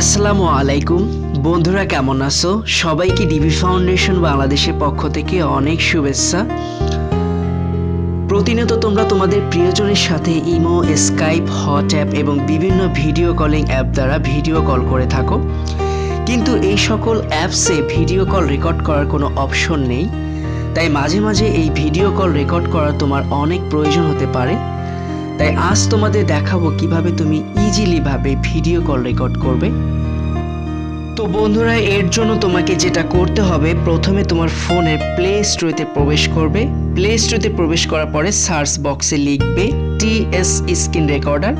আসসালামু আলাইকুম। বন্ধুরা, কেমন আছো? সবাইকে ডিবি ফাউন্ডেশন বাংলাদেশের পক্ষ থেকে অনেক শুভেচ্ছা। প্রতিনিয়ত তোমরা তোমাদের প্রিয়জনের সাথে ইমো, স্কাইপ হট অ্যাপ এবং বিভিন্ন ভিডিও কলিং অ্যাপ দ্বারা ভিডিও কল করে থাকো। কিন্তু এই সকল অ্যাপসে ভিডিও কল রেকর্ড করার কোনো অপশন নেই। তাই মাঝে মাঝে এই ভিডিও কল রেকর্ড করার তোমার অনেক প্রয়োজন হতে পারে। তাই আজ তোমাদের দেখাবো কীভাবে তুমি ইজিলি ভাবে ভিডিও কল রেকর্ড করবে। তো বন্ধুরা, এর জন্য তোমাকে যেটা করতে হবে, প্রথমে তোমার ফোনের প্লে স্টোরেতে প্রবেশ করবে। প্লে স্টোরেতে প্রবেশ করার পরে সার্চ বক্সে লিখবে টিএস স্ক্রিন রেকর্ডার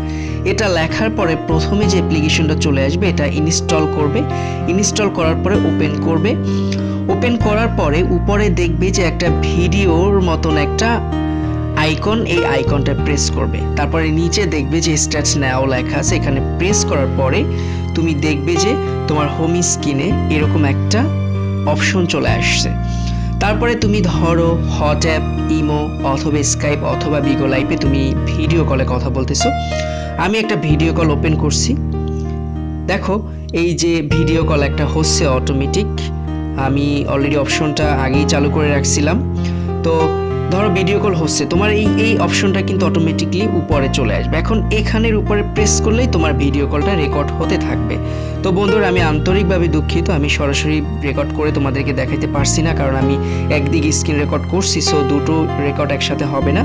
এটা লেখার পরে প্রথমে যে অ্যাপ্লিকেশনটা চলে আসবে, এটা ইনস্টল করবে। ইনস্টল করার পরে ওপেন করবে। ওপেন করার পরে উপরে দেখবে যে একটা ভিডিওর মতন একটা আইকন এই আইকনটা প্রেস করবে। তারপরে নিচে দেখবে যে স্ট্যাটস নাও লেখা আছে। এখানে প্রেস করার পরে তুমি দেখবে যে তোমার হোম স্ক্রিনে এরকম একটা অপশন চলে আসছে। তারপরে তুমি ধরো হট অ্যাপ ইমো অথবা স্কাইপ অথবা বিগো লাইভে তুমি ভিডিও কলে কথা বলতেছো। আমি একটা ভিডিও কল ওপেন করছি। দেখো, এই যে ভিডিও কল একটা হচ্ছে অটোমেটিক আমি অলরেডি অপশনটা আগেই চালু করে রাখছিলাম। তো ধরো ভিডিও কল হচ্ছে, তোমার এই এই অপশনটা কিন্তু অটোমেটিকলি উপরে চলে আসবে। এখন এখানের উপরে প্রেস করলেই তোমার ভিডিও কলটা রেকর্ড হতে থাকবে। তো বন্ধুরা, আমি আন্তরিকভাবে দুঃখিত, আমি সরাসরি রেকর্ড করে তোমাদেরকে দেখাইতে পারছি না, কারণ আমি একদিকে স্ক্রিন রেকর্ড করছি সো দুটো রেকর্ড একসাথে হবে না।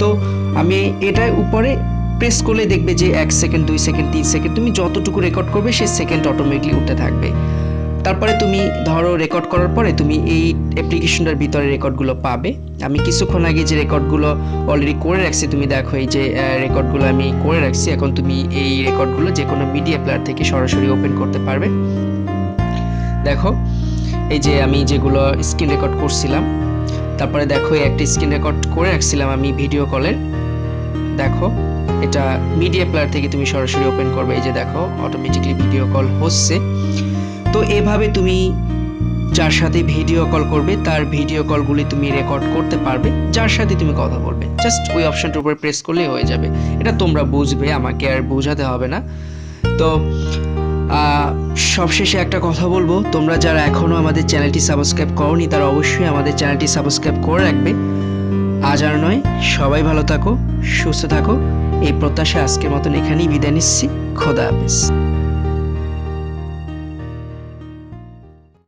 তো আমি এটার উপরে প্রেস করলে দেখবে যে এক সেকেন্ড দুই সেকেন্ড তিন সেকেন্ড তুমি যতটুকু রেকর্ড করবে সেই সেকেন্ড অটোমেটিকলি উঠতে থাকবে। তারপরে তুমি ধরো রেকর্ড করার পরে তুমি এই অ্যাপ্লিকেশনটার ভিতরে রেকর্ডগুলো পাবে। আমি কিছুক্ষণ আগে যে রেকর্ডগুলো অলরেডি করে রাখছি, তুমি দেখো এই যে রেকর্ডগুলো আমি করে রাখছি, এখন তুমি এই রেকর্ডগুলো যে কোনো মিডিয়া প্লেয়ার থেকে সরাসরি ওপেন করতে পারবে। দেখো, এই যে আমি যেগুলো স্ক্রিন রেকর্ড করছিলাম, তারপরে দেখো একটা স্ক্রিন রেকর্ড করে রাখছিলাম আমি ভিডিও কলের দেখো, এটা মিডিয়া প্লেয়ার থেকে তুমি সরাসরি ওপেন করবে, এই যে দেখো অটোমেটিকলি ভিডিও কল হচ্ছে। তো এভাবে তুমি যার সাথে ভিডিও কল করবে, তার ভিডিও কলগুলি তুমি রেকর্ড করতে পারবে, যার সাথে তুমি কথা বলবে। জাস্ট ওই অপশনটার উপর প্রেস করলেই হয়ে যাবে। এটা তোমরা বুঝবে, আমাকে আর বোঝাতে হবে না। তো সবশেষে একটা কথা বলব, তোমরা যারা এখনও আমাদের চ্যানেলটি সাবস্ক্রাইব করনি, তারা অবশ্যই আমাদের চ্যানেলটি সাবস্ক্রাইব করে রাখবে। আজ আর নয়, সবাই ভালো থাকো, সুস্থ থাকো। এই প্রত্যাশা আজকের মতন এখানেই বিদায় নিচ্ছি। খোদা হাফেজ।